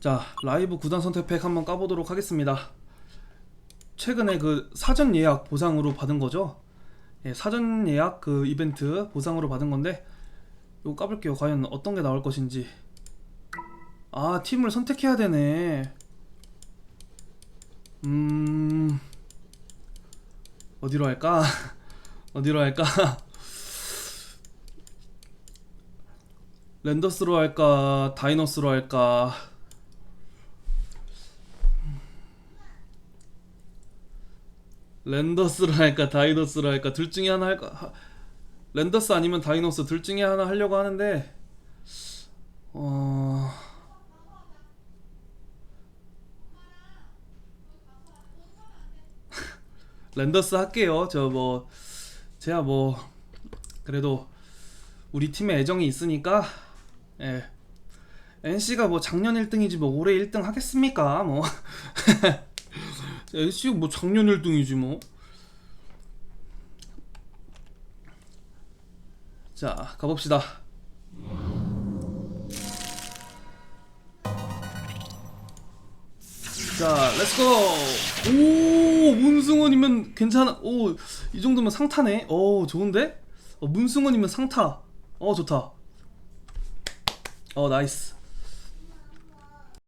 자 라이브 구단 선택팩 한번 까보도록 하겠습니다. 최근에 그 사전 예약 보상으로 받은 거죠? 예, 사전 예약 그 이벤트 보상으로 받은 건데 이거 까볼게요. 과연 어떤 게 나올 것인지. 아 팀을 선택해야 되네. 음 어디로 할까? 어디로 할까? 랜더스로 할까? 다이너스로 할까? 랜더스로 할까? 다이너스로 할까? 둘 중에 하나 할까? 하- 랜더스 아니면 다이너스 둘 중에 하나 하려고 하는데 어... 랜더스 할게요. 저 뭐 제가 뭐 그래도 우리 팀에 애정이 있으니까 예. NC가 뭐 작년 1등이지 뭐 올해 1등 하겠습니까? 뭐 NC가 뭐 작년 1등이지 뭐. 자, 가봅시다. 자, 렛츠고! 오, 문승원이면 괜찮아. 오, 이 정도면 상타네. 오, 좋은데? 어, 문승원이면 상타. 어, 좋다. 어, 나이스.